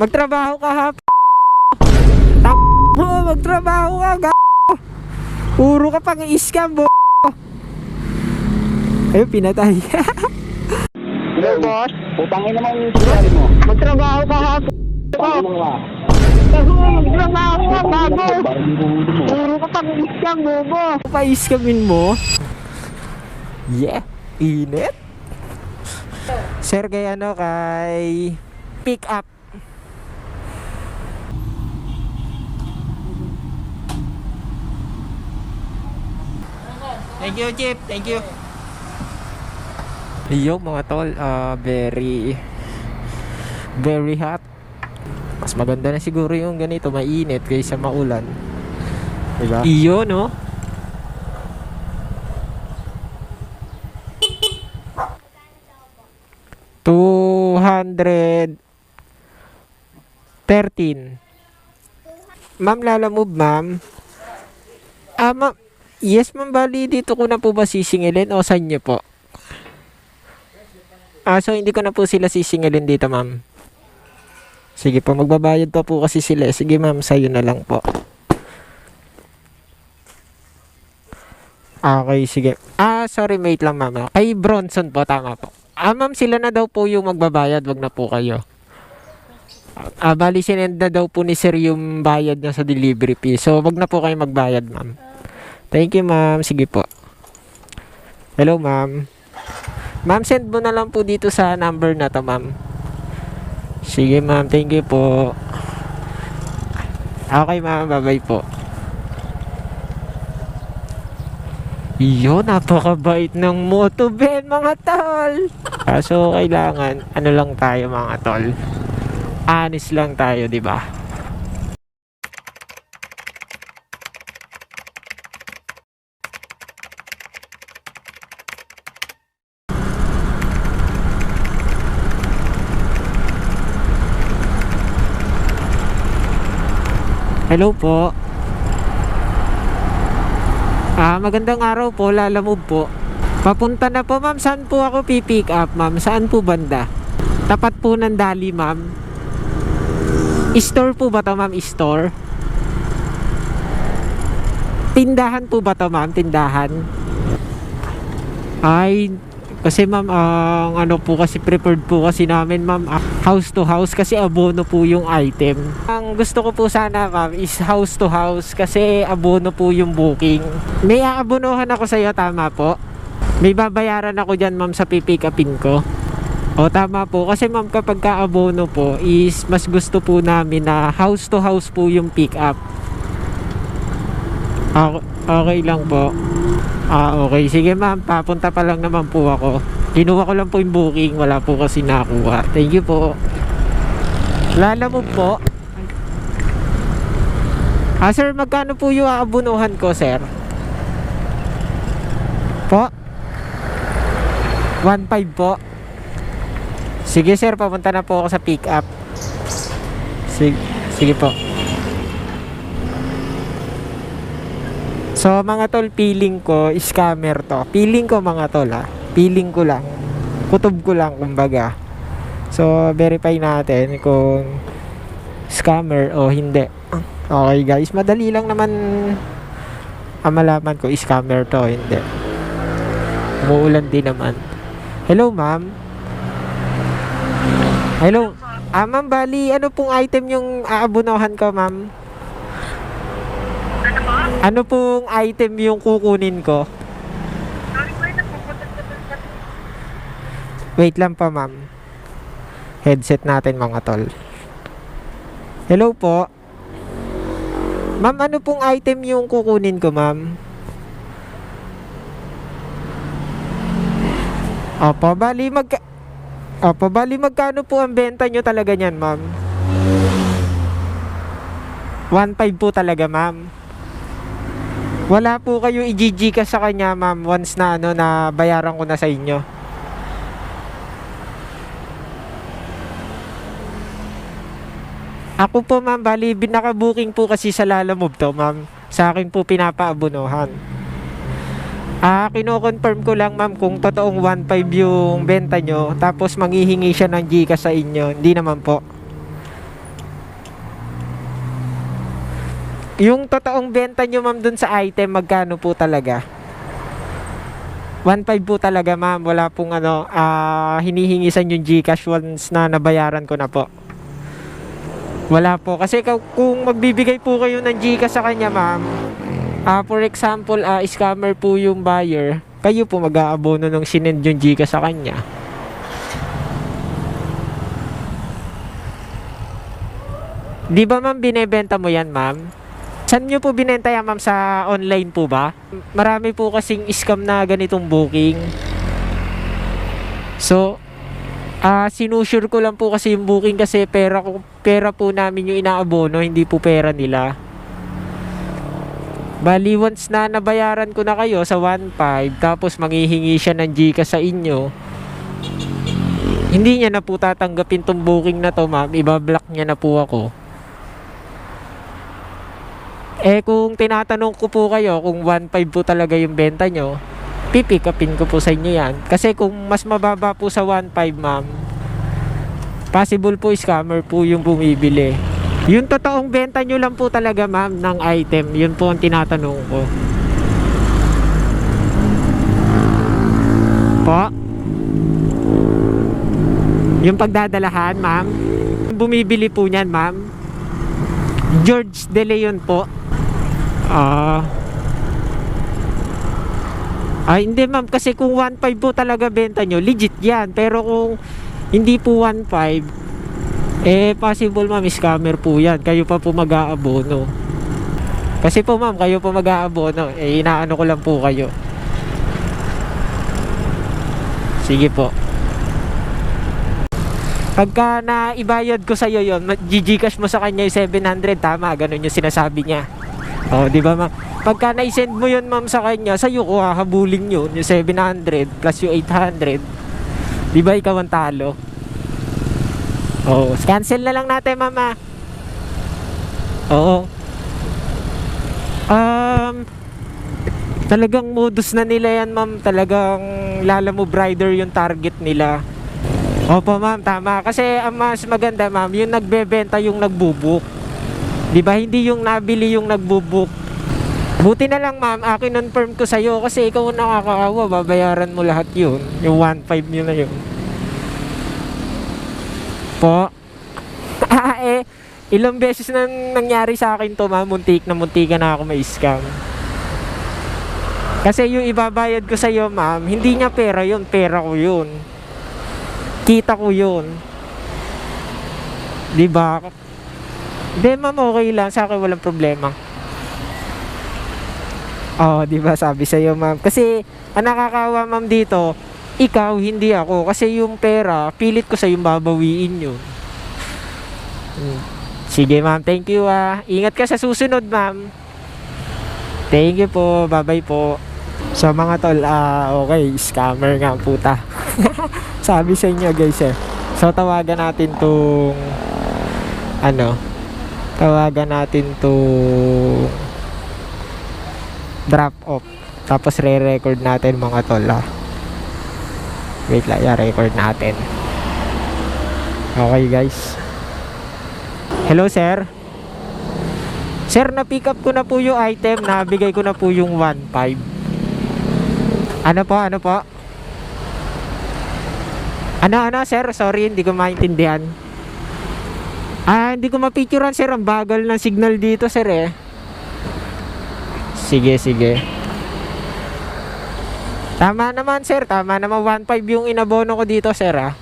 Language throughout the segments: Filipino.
Magtrabaho ka ha. Tang mo, magtrabaho ka. G Puro ka pang i-scam bo. Ayun, pinatay. Hello, boss. Putangin naman yung sinabi mo. Magtrabaho ka ha. Putangin mo ka. Magtrabaho ka, bago. Mo. Puro ka pang isang bobo. Pa-scamin mo. Yeah, init. Sir, kay ano, kay pick up. Thank you, Chip. Thank you. Yo, mga tol, ah, very very hot. Mas maganda na siguro yung ganito, mainit kaysa maulan. Diba? Iyo, no? Two hundred thirteen. Ma'am, Lala Move, ma'am. Ah, ma'am. Yes, ma'am. Bali, dito ko na po ba sisingilin o saan niyo po? Ah, so hindi ko na po sila sisingilin dito, ma'am. Sige po, magbabayad pa po kasi sila. Sige, ma'am, sa'yo na lang po. Okay, sige. Ah, sorry, mate lang, ma'am. Kay Bronson po, tama po. Ah, ma'am, sila na daw po yung magbabayad. Wag na po kayo. Ah, bali, sinend na daw po ni sir yung bayad niya sa delivery fee. So, wag na po kayo magbayad, ma'am. Thank you, ma'am. Sige po. Hello, ma'am. Ma'am, send mo na lang po dito sa number na to, ma'am. Sige, ma'am. Thank you po. Okay, ma'am. Bye-bye po. Iyo, napakabait ng motoben, mga tol. Kaso, kailangan, ano lang tayo, mga tol. Honest lang tayo, di ba? Hello po. Ah, magandang araw po, Lala Move po. Papunta na po, ma'am. Saan po ako pipick up, ma'am? Saan po banda? Tapat po ng Dali, ma'am. Store po ba to, ma'am? Store? Tindahan po ba to, ma'am? Tindahan? Ay, kasi ma'am, ang ano po kasi preferred po kasi namin ma'am, ah, house to house kasi abono po yung item. Ang gusto ko po sana ma'am is house to house kasi abono po yung booking. May aabonohan ako sa iyo, tama po? May babayaran ako dyan ma'am sa pipick upin ko. O tama po, kasi ma'am kapag kaabono po is mas gusto po namin na house to house po yung pick up. Okay, okay lang po. Ah, okay. Sige ma'am, papunta pa lang naman po ako. Kinuha ko lang po yung booking, wala po kasi nakuha. Thank you po. Lala mo po. Ah, sir, magkano po yung aabunuhan ko, sir? Po? 1.5 po. Sige, sir, papunta na po ako sa pick up. Sige, sige po. So mga tol, feeling ko, scammer to. Feeling ko mga tol ha. Feeling ko lang. Kutob ko lang kumbaga. So verify natin kung scammer o hindi. Okay guys, madali lang naman ang malaman ko scammer to hindi. Umuulan din naman. Hello ma'am. Hello. Ah ma'am, bali ano pong item yung aabunohan ko ma'am? Ano pong item yung kukunin ko? Wait lang pa, ma'am. Headset natin, mga tol. Hello po. Ma'am, ano pong item yung kukunin ko, ma'am? Opo, bali magka... Opo, bali magkano po ang benta nyo talaga niyan, ma'am? 1.5 po talaga, ma'am. Wala po kayo i-GG ka sa kanya, ma'am, once na ano na bayaran ko na sa inyo. Ako po, ma'am, bali binaka-booking po kasi sa Lala Move to, ma'am. Sa akin po pinapaabunuhan. Ah, kino-confirm ko lang, ma'am, kung totoong 1.5 yung benta nyo, tapos manghihingi siya ng Gcash sa inyo. Hindi naman po. Yung totoong benta nyo ma'am dun sa item, magkano po talaga? 1.5 po talaga ma'am. Wala pong ano, ah, hinihingisan yung Gcash once na nabayaran ko na po. Wala po. Kasi ka- kung magbibigay po kayo ng Gcash sa kanya ma'am, ah, for example, ah, scammer po yung buyer, kayo po mag-aabono nung sinend yung Gcash sa kanya. Di ba ma'am binebenta mo yan ma'am? Saan nyo po binenta yan ma'am sa online po ba? Marami po kasing scam na ganitong booking. So, ah sinusure ko lang po kasi yung booking kasi pera, pera po namin yung inaabono, hindi po pera nila. Bali, once na nabayaran ko na kayo sa 1.5, tapos manghihingi siya ng Gcash sa inyo, hindi niya na po tatanggapin tong booking na to, ma'am. Ibablock niya na po ako. Eh, kung tinatanong ko po kayo kung 1.5 po talaga yung benta nyo, pipick upin ko po sa inyo yan. Kasi kung mas mababa po sa 1.5, ma'am, possible po scammer po yung bumibili. Yung totoong benta nyo lang po talaga, ma'am, ng item, yun po ang tinatanong ko. Po? Yung pagdadalahan, ma'am. Bumibili po niyan, ma'am. George De Leon po. Ah. Ay, hindi ma'am. Kasi kung 1.5 po talaga benta nyo, legit yan. Pero kung hindi po 1.5, eh, possible ma'am, scammer po yan. Kayo pa po mag-aabono. Kasi po ma'am, kayo po mag-aabono. Eh, inaano ko lang po kayo. Sige po. Pagka na ibayad ko sa iyo yon, GGcash mo sa kanya yung 700, tama, ganun yung sinasabi niya. Oh, di ba ma'am? Pagka na-send mo yun ma'am sa kanya, sa iyo ko hahabulin yun, yung 700 plus yung 800. Di ba ikaw ang talo? Oh, cancel na lang natin mama. Oo. Um, talagang modus na nila yan ma'am. Talagang lala mo brider yung target nila. Opo ma'am, tama. Kasi ang mas maganda ma'am, yung nagbebenta yung nagbubuk. Di ba hindi yung nabili yung nagbubuk. Buti na lang ma'am, akin confirm ko sa'yo kasi ikaw ang nakakaawa, babayaran mo lahat yun. Yung 1.5 yun na yun. Po? ah eh, ilang beses na nangyari sa akin to ma'am, muntik na muntik na ako may scam. Kasi yung ibabayad ko sa'yo ma'am, hindi niya pera yun, pera ko yun kita ko yun. Di ba? Di ma'am, okay lang. Sa akin walang problema. Oo, di ba sabi sa iyo ma'am. Kasi, ang nakakawa ma'am dito, ikaw, hindi ako. Kasi yung pera, pilit ko sa yung babawiin yun. Hmm. Sige ma'am, thank you ah. Ingat ka sa susunod ma'am. Thank you po, bye-bye po. So mga tol, ah okay, scammer nga puta. Sabi sa inyo guys eh. So tawagan natin tong ano, tawagan natin tong drop off. Tapos re-record natin mga tol ah. Wait lang, yeah, record natin. Okay guys. Hello sir. Sir, na-pick up ko na po yung item, nabigay ko na po yung 1.5. Ano po, ano po? Ano, ano, sir? Sorry, hindi ko maintindihan. Ah, hindi ko mapicturean, sir. Ang bagal ng signal dito, sir, eh. Sige, sige. Tama naman, sir. Tama naman. 1.5 yung inabono ko dito, sir, ah.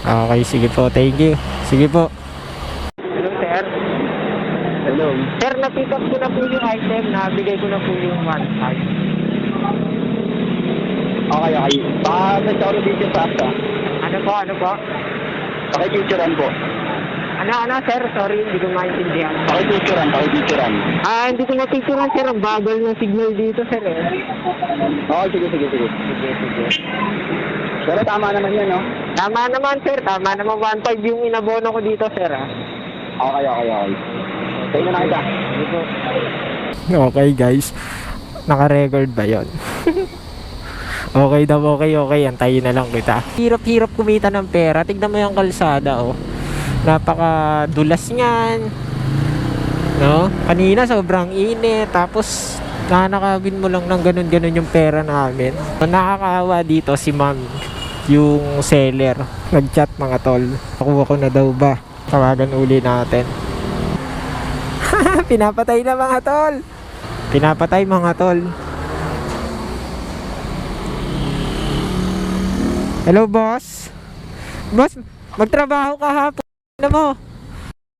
Okay, sige po. Thank you. Sige po. Hello, sir. Hello. Sir, na-pick up ko na po yung item. Nabigay ko na po yung 1.5. Okay, okay. Baka may sorry dito sa asa. Ano po, ano po? Pakipicturean po. Ano, ano, sir? Sorry, hindi ko maintindihan. Pakipicturean, pakipicturean. Ah, hindi ko mapicturean, sir. Ang bagal ng signal dito, sir, eh. Oo, sige, sige, sige. Sige, sige. Pero tama naman yan, no? Tama naman, sir. Tama naman 1.5 yung inabono ko dito, sir, ah. Okay, okay, okay. Tayo na kita. Okay, guys. Naka-record ba yon? okay daw, okay, okay. Antayin na lang kita. Hirap-hirap kumita ng pera. Tignan mo yung kalsada, oh. Napaka dulas niyan. No? Kanina sobrang init. Tapos nanakabin mo lang ng ganun-ganun yung pera namin. Nakakawa dito si ma'am, yung seller. Nag-chat mga tol. Nakuha ko na daw ba? Tawagan uli natin. Pinapatay na mga tol. Pinapatay mga tol. Hello boss. Boss, magtrabaho ka Ina mo.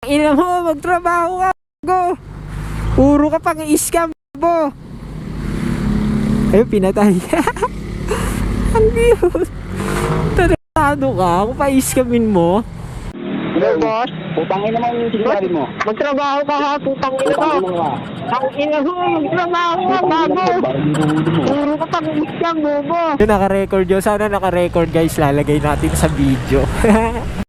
Ina mo, magtrabaho ka. Go. Puro ka pang i-scam bo. Ayun, pinatay. Ang cute. Tarantado ka. Kung pa-iskamin mo. Hello, boss. Putangin naman yung sinabi mo. Magtrabaho ka ha, putang ina mo. Putangin mo. Ang ina mo, magtrabaho ka, bago. Puro ka pang isang bobo. Yung naka-record yun. Sana naka-record guys. Lalagay natin sa video.